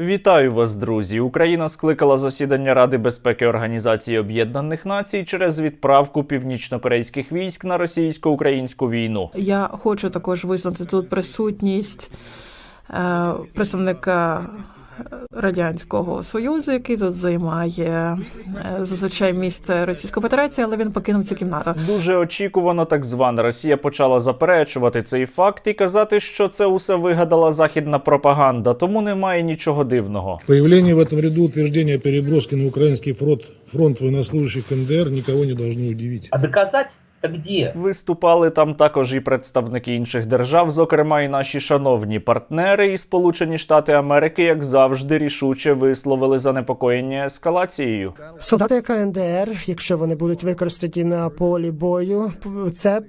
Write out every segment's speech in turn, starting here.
Вітаю вас, друзі! Україна скликала засідання Ради безпеки Організації Об'єднаних Націй через відправку північнокорейських військ на російсько-українську війну. Я хочу також визнати тут присутність е, представника радянського союзу, який тут займає е, зазвичай місце Російської Федерації, але він покинув цю кімнату. Дуже очікувано, так звана Росія почала заперечувати цей факт і казати, що це усе вигадала західна пропаганда, тому немає нічого дивного. Появление в этом ряду утверждения о переброске на украинский фронт, фронт военнослужащих КНДР никого не должно удивить. А доказательства где? Виступали там також і представники інших держав, зокрема і наші шановні партнери, і Сполучені Штати Америки, як завжди, рішуче висловили занепокоєння ескалацією. Солдати КНДР, якщо вони будуть використані на полі бою, це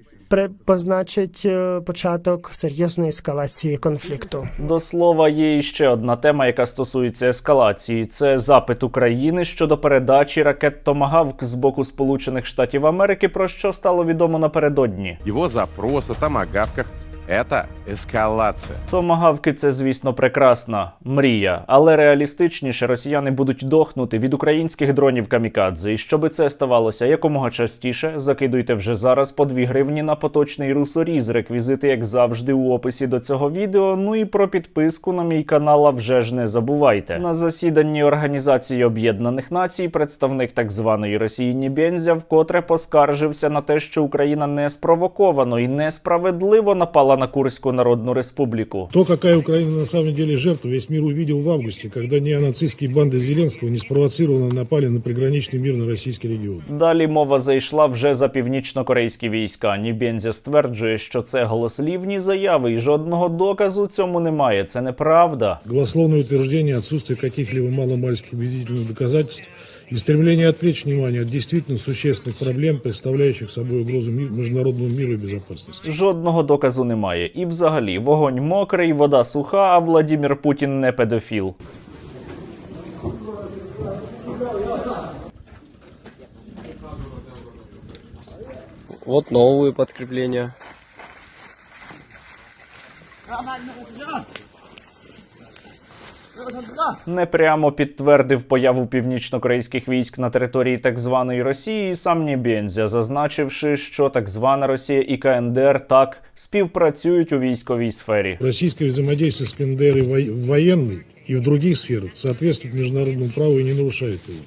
позначить е, початок серйозної ескалації конфлікту. До слова, є ще одна тема, яка стосується ескалації. Це запит України щодо передачі ракет Томагавк з боку Сполучених Штатів Америки, про що стало відомо напередодні. Його запрос о томагавках – это эскалация. Томагавки це, звісно, прекрасна мрія, але реалістичніше росіяни будуть дохнути від українських дронів камікадзе. І щоби це ставалося якомога частіше, закидуйте вже зараз по 2 гривні на поточний русоріз. Реквізити, як завжди, у описі до цього відео. Ну і про підписку на мій канал вже ж не забувайте. На засіданні Організації Об'єднаних Націй представник так званої Росії Нібензя вкотре поскаржився на те, що Україна не спровоковано і несправедливо напала на Курську Народну Республіку. То, какая Украина на самом деле жертва, весь мир увидел в августе, когда неонацистские банды Зеленского неспровоцированно напали на приграничный мирно российский регион. Далі мова зайшла вже за північно-корейські війська. Нібензя стверджує, що це голослівні заяви, і жодного доказу цьому немає. Це неправда. Голословное утверждение отсутствия каких-либо маломальских убедительных доказательств и стремление отвлечь внимание от действительно существенных проблем, представляющих собой угрозу ми- международному миру и безопасности. Жодного доказу немає. І взагалі вогонь мокрий, вода суха, а Владімір Путін не педофіл. Вот новые подкрепления. Непрямо підтвердив появу північно-корейських військ на території так званої Росії і сам Нібензя, зазначивши, що так звана Росія і КНДР так співпрацюють у військовій сфері. Російське взаємодія з КНДР і воєнний и в других сферах відповідає міжнародному праву і не нарушає его.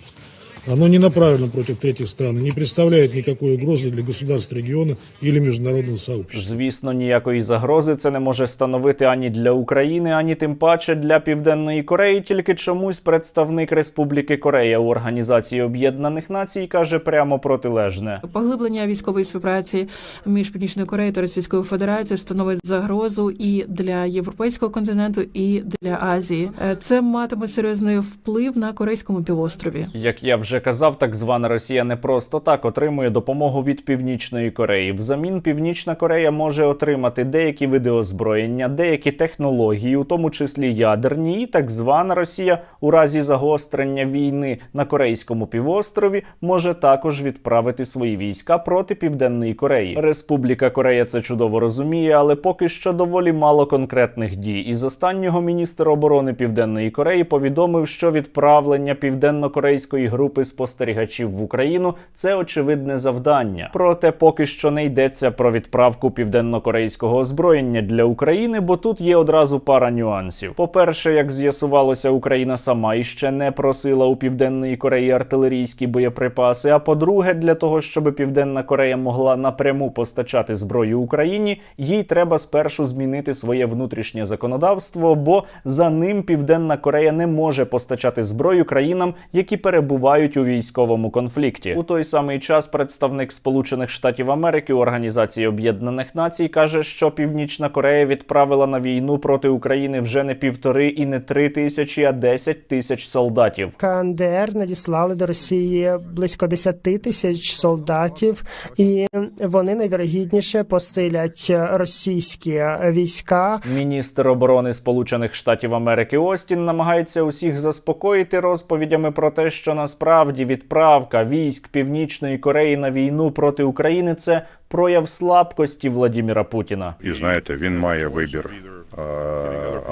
Оно не направлено против третьих стран и не представляет никакой угрозы для государств региона или международного сообщества. Звісно, ніякої загрози це не може становити ані для України, ані тим паче для Південної Кореї. Тільки чомусь представник Республіки Корея у Організації Об'єднаних Націй каже прямо протилежне. Поглиблення військової співпраці між Північною Кореєю та Російською Федерацією становить загрозу і для європейського континенту, і для Азії. Е, Це матиме серйозний вплив на корейському півострові. Як я вже казав, так звана Росія не просто так отримує допомогу від Північної Кореї. Взамін Північна Корея може отримати деякі види озброєння, деякі технології, у тому числі ядерні, і так звана Росія у разі загострення війни на Корейському півострові може також відправити свої війська проти Південної Кореї. Республіка Корея це чудово розуміє, але поки що доволі мало конкретних дій. Із останнього міністр оборони Південної Кореї повідомив, що відправлення південно-корейської групи спостерігачів в Україну це очевидне завдання. Проте поки що не йдеться про відправку південно-корейського озброєння для України, бо тут є одразу пара нюансів. По-перше, як з'ясувалося, Україна сама іще не просила у Південної Кореї артилерійські боєприпаси. А по-друге, для того, щоб Південна Корея могла напряму постачати зброю Україні, їй треба спершу змінити своє внутрішнє законодавство, бо за ним Південна Корея не може постачати зброю країнам, які перебувають у військовому конфлікті. У той самий час представник Сполучених Штатів Америки у Організації Об'єднаних Націй каже, що Північна Корея відправила на війну проти України вже не півтори і не три тисячі, а десять тисяч солдатів. КНДР надіслали до Росії близько 10 тисяч солдатів, і вони найвірогідніше посилять російські війська Міністр оборони Сполучених Штатів Америки Остін намагається усіх заспокоїти розповідями про те, що насправді відправка військ Північної Кореї на війну проти України це прояв слабкості Владіміра Путіна. І знаєте, він має вибір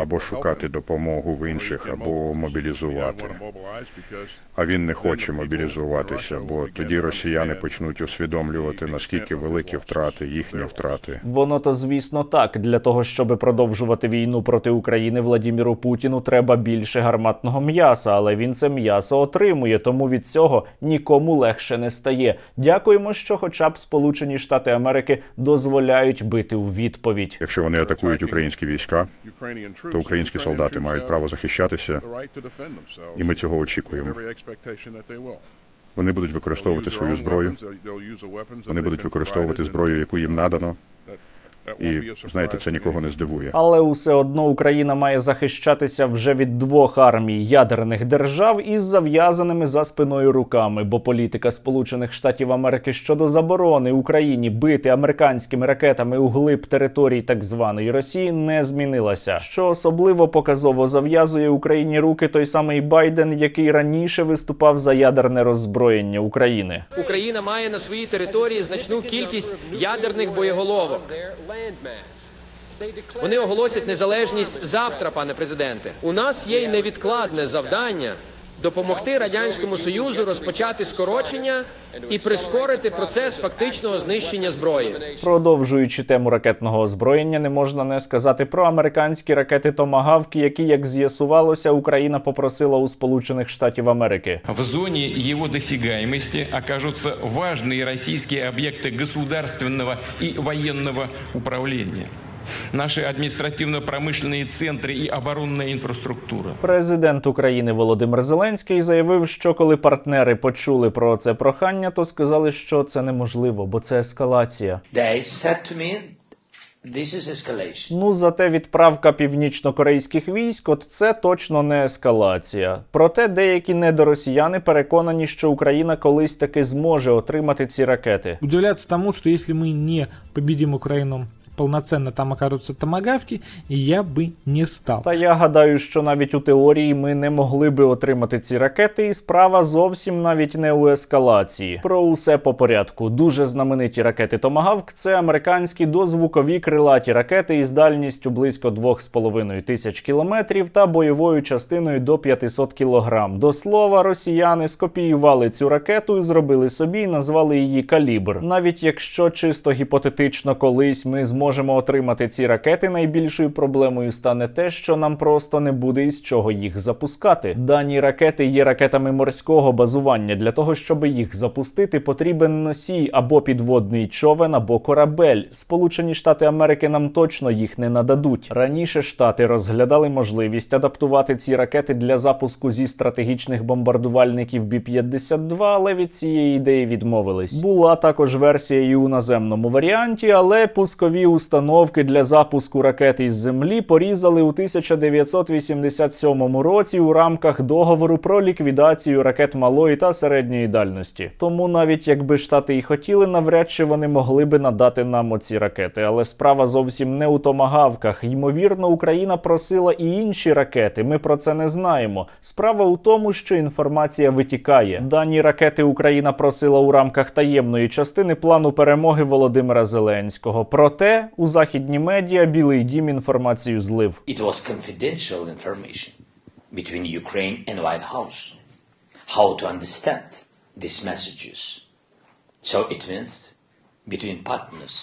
або шукати допомогу в інших, або мобілізувати. А він не хоче мобілізуватися, бо тоді росіяни почнуть усвідомлювати наскільки великі втрати, їхні втрати. Воно то звісно так. Для того щоб продовжувати війну проти України Владіміру Путіну треба більше гарматного м'яса, але він це м'ясо отримує, тому від цього нікому легше не стає. Дякуємо, що, хоча б Сполучені Штати Америки дозволяють бити у відповідь. Якщо вони атакують українські війська, то українські солдати мають право захищатися, і ми цього очікуємо. Вони будуть використовувати свою зброю, вони будуть використовувати зброю, яку їм надано. І знаєте, це нікого не здивує. Але усе одно Україна має захищатися вже від двох армій ядерних держав із зав'язаними за спиною руками, бо політика Сполучених Штатів Америки щодо заборони Україні бити американськими ракетами у глиб територій так званої Росії не змінилася. Що особливо показово зав'язує Україні руки той самий Байден, який раніше виступав за ядерне роззброєння України. Україна має на своїй території значну кількість ядерних боєголовок. Вони оголосять незалежність завтра, пане президенте. У нас є й невідкладне завдання допомогти радянському союзу розпочати скорочення і прискорити процес фактичного знищення зброї. Продовжуючи тему ракетного озброєння, не можна не сказати про американські ракети Томагавки, які, як з'ясувалося, Україна попросила у Сполучених Штатів Америки. В зоне его досягаемости окажутся важные российские объекты государственного и военного управления. Наши административно-промышленные центры и оборонная инфраструктура. Президент України Володимир Зеленський заявив, що коли партнери почули про це прохання, то сказали, що це неможливо, бо це ескалація. They said to me, this is escalation. Ну, зате відправка північнокорейських військ, от це точно не ескалація. Проте деякі недоросіяни переконані, що Україна колись таки зможе отримати ці ракети. Удивляться тому, что если мы не победим Украину полноценно, там окажутся томагавки, я бы не стал. Та я гадаю, що навіть у теорії ми не могли би отримати ці ракети, і справа зовсім навіть не у ескалації. Про усе по порядку. Дуже знамениті ракети Томагавк це американські дозвукові крилаті ракети із дальністю близько 2,5 тисяч кілометрів та бойовою частиною до 500 кілограм. До слова, росіяни скопіювали цю ракету і зробили собі і назвали її калібр. Навіть якщо чисто гіпотетично колись ми зможемо отримати ці ракети, найбільшою проблемою стане те, що нам просто не буде із чого їх запускати. Дані ракети є ракетами морського базування. Для того щоб їх запустити, потрібен носій або підводний човен, або корабель. Сполучені Штати Америки нам точно їх не нададуть. Раніше штати розглядали можливість адаптувати ці ракети для запуску зі стратегічних бомбардувальників Бі-52, але від цієї ідеї відмовились. Була також версія і у наземному варіанті, але пускові установки для запуску ракет із землі порізали у 1987 році у рамках договору про ліквідацію ракет малої та середньої дальності. Тому навіть якби штати і хотіли, навряд чи вони могли би надати нам оці ракети. Але справа зовсім не у томагавках. Ймовірно, Україна просила і інші ракети. Ми про це не знаємо. Справа у тому, що інформація витікає. Дані ракети Україна просила у рамках таємної частини плану перемоги Володимира Зеленського. Проте у західні медіа Білий Дім інформацію злив. It was confidential information between Ukraine and White House. How to understand these messages? So it means between partners,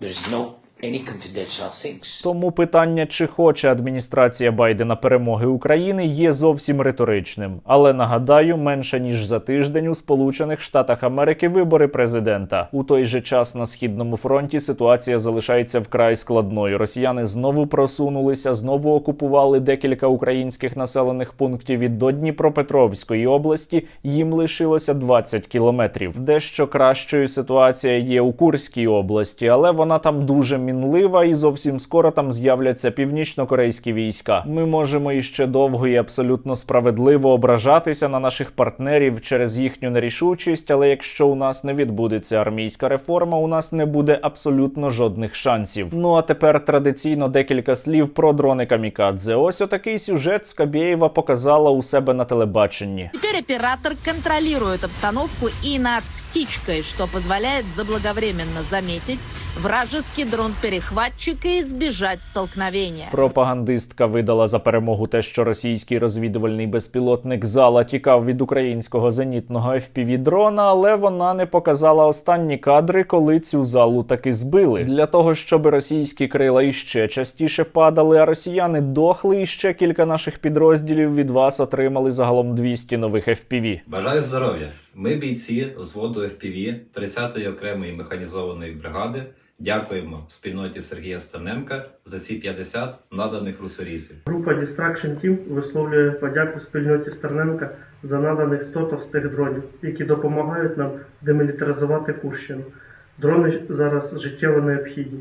there is no any confidential things. Тому питання, чи хоче адміністрація Байдена перемоги України, є зовсім риторичним. Але нагадаю, менше ніж за тиждень у Сполучених Штатах Америки вибори президента. У той же час на східному фронті ситуація залишається вкрай складною. Росіяни знову просунулися, знову окупували декілька українських населених пунктів і до Дніпропетровської області. Їм лишилося 20 кілометрів. Дещо кращою ситуація є у Курській області, але вона там дуже мінлива, і зовсім скоро там з'являться північно-корейські війська. Ми можемо іще довго і абсолютно справедливо ображатися на наших партнерів через їхню нерішучість, але якщо у нас не відбудеться армійська реформа, у нас не буде абсолютно жодних шансів. Ну а тепер традиційно декілька слів про дрони камікадзе. Ось отакий сюжет Скабєєва показала у себе на телебаченні. Теперь оператор контролирует обстановку и на птичкой, что позволяет заблаговременно заметить вражеский дрон-перехватчик и избежать столкновения. Пропагандистка видала за перемогу те, що російський розвідувальний безпілотник зала тікав від українського зенітного fpv дрона, але вона не показала останні кадри, коли цю залу таки збили. Для того щоб російські крила іще частіше падали, а росіяни дохли, і ще кілька наших підрозділів від вас отримали загалом 200 нових FPV. Бажаю здоров'я. Ми бійці взводу FPV 30-ї окремої механізованої бригади. Дякуємо спільноті Сергія Стерненка за ці 50 наданих русорізів. Група Distraction Team висловлює подяку спільноті Стерненка за наданих 100 товстих дронів, які допомагають нам демілітаризувати Курщину. Дрони зараз життєво необхідні,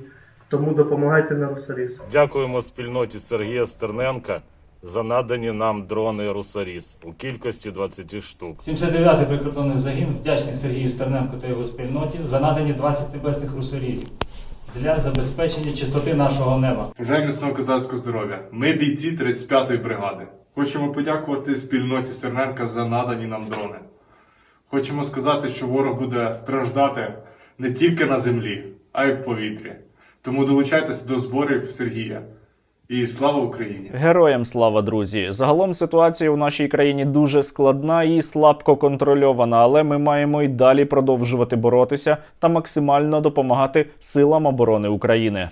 тому допомагайте на Росаріс. Дякуємо спільноті Сергія Стерненка за надані нам дрони Русаріс у кількості 20 штук. 79-й прикордонний загін вдячний Сергію Стерненку та його спільноті за надані 20 небесних русорізів для забезпечення чистоти нашого неба. Бажаю міцного козацького здоров'я. Ми бійці 35-ї бригади. Хочемо подякувати спільноті Стерненка за надані нам дрони. Хочемо сказати, що ворог буде страждати не тільки на землі, а й в повітрі. Тому долучайтеся до зборів Сергія. І слава Україні! Героям слава, друзі! Загалом ситуація у нашій країні дуже складна і слабко контрольована, але ми маємо й далі продовжувати боротися та максимально допомагати силам оборони України.